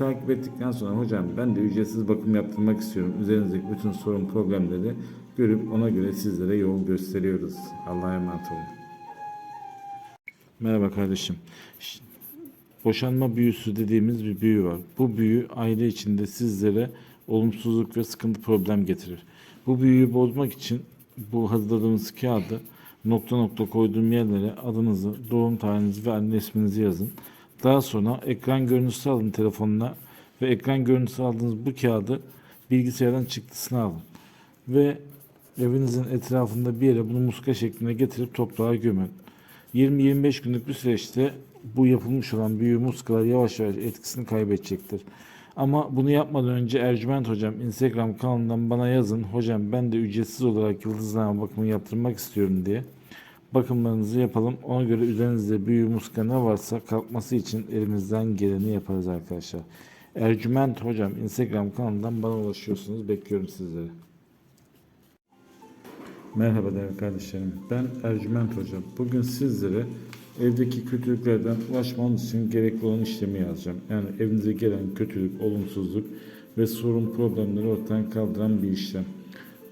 Takip ettikten sonra hocam ben de ücretsiz bakım yaptırmak istiyorum. Üzerinizdeki bütün sorun problemleri görüp ona göre sizlere yol gösteriyoruz. Allah'a emanet olun. Merhaba kardeşim. Boşanma büyüsü dediğimiz bir büyü var. Bu büyü aile içinde sizlere olumsuzluk ve sıkıntı problem getirir. Bu büyüyü bozmak için bu hazırladığımız kağıdı nokta nokta koyduğum yerlere adınızı, doğum tarihinizi ve anne isminizi yazın. Daha sonra ekran görüntüsü alın telefonuna ve ekran görüntüsü aldığınız bu kağıdı bilgisayardan çıktısını alın. Ve evinizin etrafında bir yere bunu muska şeklinde getirip toprağa gömün. 20-25 günlük bir süreçte bu yapılmış olan büyü muskalar yavaş yavaş etkisini kaybedecektir. Ama bunu yapmadan önce Ercüment Hocam Instagram kanalından bana yazın. Hocam ben de ücretsiz olarak yıldızlama bakımı yaptırmak istiyorum diye. Bakımlarınızı yapalım. Ona göre üzerinizde büyü muska ne varsa kalkması için elimizden geleni yaparız arkadaşlar. Ercüment Hocam Instagram kanalından bana ulaşıyorsunuz. Bekliyorum sizleri. Merhaba değerli kardeşlerim. Ben Ercüment Hocam. Bugün sizlere evdeki kötülüklerden ulaşmanız için gerekli olan işlemi yazacağım. Yani evinize gelen kötülük, olumsuzluk ve sorun problemleri ortadan kaldıran bir işlem.